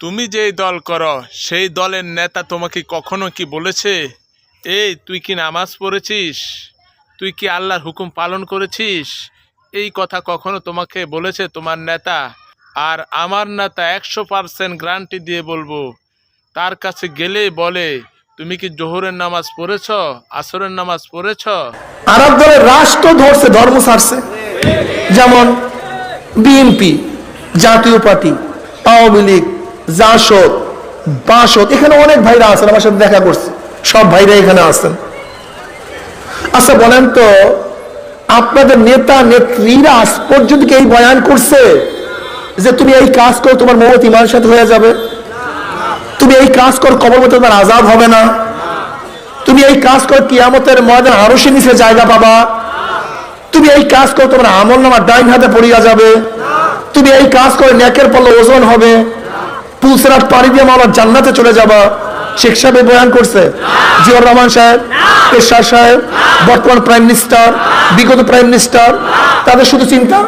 তুমি যেই দল করো, সেই দলের নেতা তোমাকে কখনো কি বলেছে? এই, তুই কি নামাজ পড়েছিস? তুই কি আল্লাহর হুকুম পালন করেছিস? এই কথা কখনো তোমাকে বলেছে তোমার নেতা? আর আমার নেতা একশো পার্সেন্ট গ্যারান্টি দিয়ে বলব, তার কাছে গেলে বলে, তুমি কি জোহরের নামাজ পড়েছ? আসরের নামাজ পড়েছ? আরব দলের রাষ্ট্র ধরছে, ধর্ম ছাড়ছে। যেমন BNP, Jatiya party, Awami League JASAD, BASAD, এখানে অনেক ভাইরা আছেন, আমার সাথে দেখা করছে। সব ভাইরা এখানে আছেন। আচ্ছা বলেন তো, আপনাদের নেতা, নেত্রীরা আজ পর্যন্ত এই বয়ান করছে? যে তুমি এই কাজ করো, তোমার মমত ইমানের সাথে হয়ে যাবে। তুমি এই কাজ কর, কবর তোমার আজাদ হবে না। তুমি এই কাজ কর, কিয়ামতের ময়দান আরও নিচে জায়গা পাবা। তুমি এই কাজ কর, তোমার আমল নামা ডাইন হাতে পড়িয়া যাবে। তুমি এই কাজ করে, নেকের পল্ল ওজন হবে। পুলসেরাত পাড়ি দিয়ে মাওলার জান্নাতে চলে যাবা। শেখ সাহেব বয়ান করছে। জিয়র রহমান সাহেব, পেশার সাহেব, বর্তমান প্রাইম মিনিস্টার, বিগত প্রাইম মিনিস্টার, তাদের শুধু চিন্তা,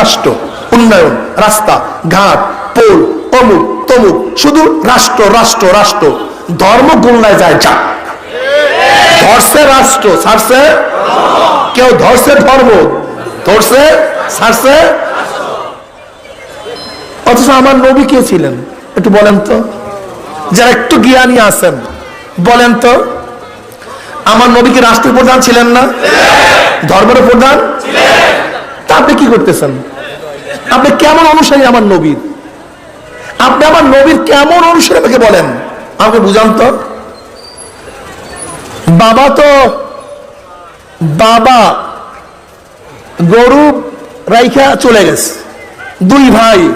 রাষ্ট্র, উন্নয়ন, রাস্তা, ঘাট, পোল, অমুক, তমুক, শুধু রাষ্ট্র রাষ্ট্র রাষ্ট্র। ধর্ম গোল্লায় যায় যা ধরছে রাষ্ট্র, ছাড়ছে? কেউ ধরছে ধর্ম, ধরছে, ছাড়ছে? অথচ আমার নবী কে ছিলেন? একটু বলেন তো। যারা একটু জ্ঞানী আছেন, বলেন তো, আমার নবী কি রাষ্ট্রের প্রধান ছিলেন না? ধর্মের প্রধান? আপনি কি করতেছেন? আপনি কেমন অনুসারী আমার নবীর? আপনি আমার নবীর কেমন অনুসারী আমাকে বলেন? আমাকে বুঝান তো। বাবা তো বাবা গরু রাইখা চলে গেছে। দুই ভাই।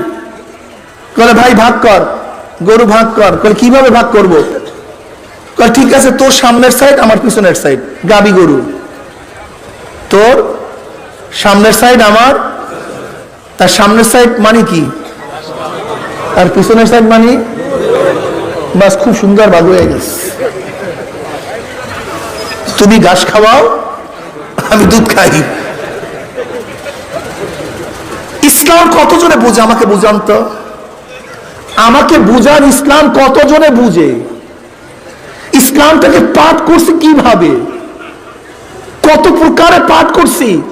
কলে, ভাই, ভাগ কর। গরু ভাগ কর। কলে, কীভাবে ভাগ করব? কলে, ঠিক আছে, তোর সামনের সাইড আমার পিছনের সাইড গাবি গরু। তোর সামনের সাইড আমার, তার সামনের সাইড মানে কি? আর পিছনের সাইড মানে বাস খুব সুন্দর ভাগ হয়ে গেছে। তুমি ঘাস খাওয়াও, আমি দুধ খাই। ইসলাম কতজনে বুঝে আমাকে বুঝান তো আমাকে বুঝান ইসলাম কতজনে বুঝে? ইসলামটাকে পাঠ করছি কীভাবে? কত প্রকারে পাঠ করছি?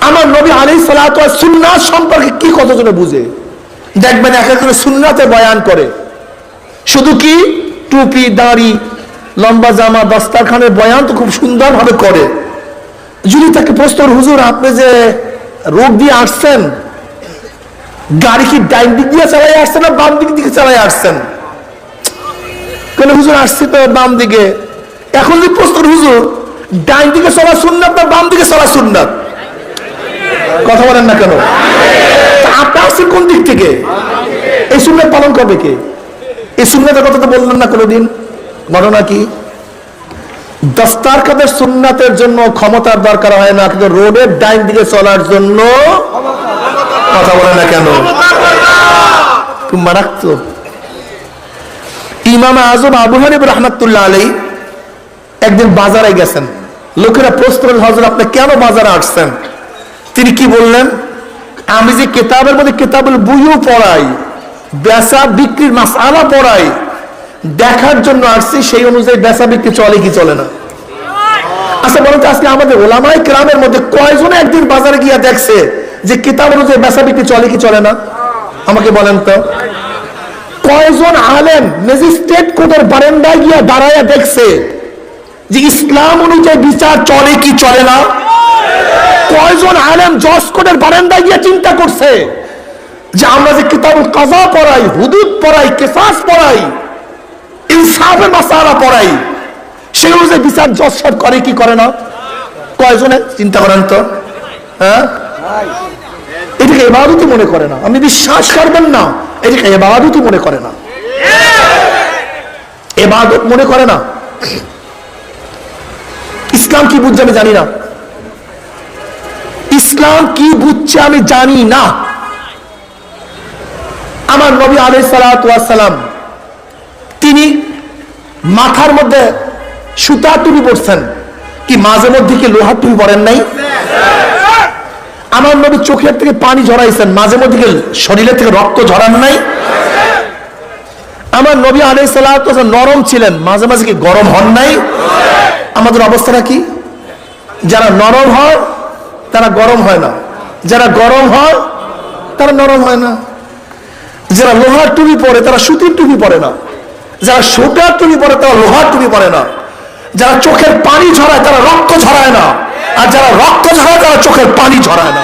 আমার নবী আলী সালাত সুন্নাত সম্পর্কে কি কতজনে বুঝে? দেখবেন এক একজনে সুন্নাতে বয়ান করে। শুধু কি? টুপি দাড়ি লম্বা জামা দস্তারখানের বয়ান তো খুব সুন্দরভাবে করে। যদি তাকে প্রশ্ন করে, হুজুর আপনি যে রোগ দিয়ে আসছেন গাড়ি কি ডাইন দিক দিয়ে চালাই আসছেন না বাম দিক দিকে চালাই আসছেন? কেন হুজুর আসছি তো বাম দিকে? এখন যদি প্রশ্ন, হুজুর, ডাইন দিকে চলা শুননাত না বাম দিকে চলা শুননাত কথা বলেন না কেন? আপনি আসছেন কোন দিক থেকে? এই সুন্নাত পালন করবে কে? এই সুন্নাতের কথা তো বললেন না কোনোদিন। ঘটনা কি? দস্তার কাদের সুন্নাতের জন্য ক্ষমতার দরকার হয় না, কিন্তু রোডের ডাইন দিকে চলার জন্য কথা বলে না কেন? ইমাম আজম আবু হানিব রহমতুল্লাহ আলী একদিন বাজারে গেছেন। লোকেরা প্রশ্ন হজরত আপনি কেন বাজারে আসছেন? তিনি কি বললেন? আমি যে কেতাবের মধ্যে কেতাবের বইও পড়াই, বেচা বিক্রির মাসালা পড়াই, দেখার জন্য আসছি, সেই অনুযায়ী বেচা বিক্রি চলে কি চলে না? আচ্ছা বলুন আজকে আমাদের ওলামাই গ্রামের মধ্যে কয়জন একদিন বাজারে গিয়া দেখছে যে কিতাব অনুযায়ী বেচা বিক্রি চলে কি চলে না? আমাকে বলেন তো। কয়জন আলেম ম্যাজিস্ট্রেট কোর্টের বারান্দায় গিয়া দাঁড়াইয়া দেখছে যে ইসলাম অনুযায়ী বিচার চলে কি চলে না? কয়জন আলেম জজ কোর্টের বারান্দায় গিয়া চিন্তা করছে যে আমরা যে কিতাব কাজা পড়াই, হুদুদ পড়াই কেসাস পড়াই, ইনসাফের মাসালা পড়াই সে অনুযায়ী বিচার জজ করে কি করে না? কয়জনে? চিন্তা করেন তো। হ্যাঁ? এটাকে এবাদতই মনে করে না। আপনি বিশ্বাস করবেন না, এটাকে এবাদতই মনে করে না। এবাদত মনে করে না। ইসলাম কি বুঝছে আমি জানি না। ইসলাম কি বুঝছে আমি জানি না। আমার নবী আলাই সালাম, তিনি মাথার মধ্যে সুতা টুপি পড়ছেন। কি মাঝে মধ্যে কি লোহার টুপি পড়েন নাই? আমার নবী চোখের থেকে পানি ঝরাইছেন, মাঝে মধ্যে শরীরের থেকে রক্ত ঝরান নাই? আমার নবী আলাই সাল্লাহ নরম ছিলেন, মাঝে মাঝে কি গরম হন নাই? আমাদের অবস্থাটা কি? যারা নরম হয়, তারা গরম হয় না। যারা গরম হয়, তারা নরম হয় না। যারা লোহার টুপি পরে, তারা সুতির টুপি পরে না। যারা সোটার টুপি পরে, তারা লোহার টুপি পরে না। যারা চোখের পানি ঝরায়, তারা রক্ত ঝরায় না। আর যারা রক্ত ঝরা তারা চোখের পানি ঝরায় না।